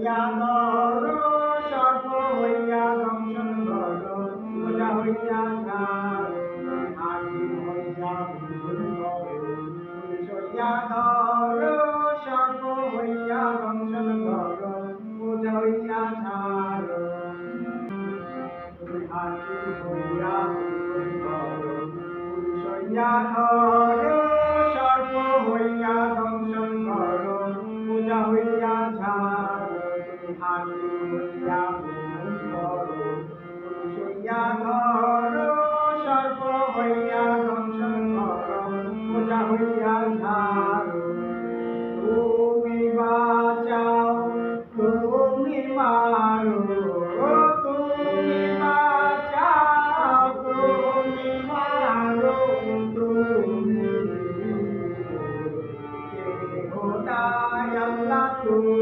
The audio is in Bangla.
হইয়া ধর সর্ব হইয়া দংশন ধর পূজা হইয়া ছাড় হাকিম হইয়া সইয়া ধর সর্ব হইয়া দংশন ধর পূজা হইয়া ছাড় হাকিম হইয়া সইয়া ধর পূজা হইয়া ছাড় হাকিম হইয়া সইয়া Thank you.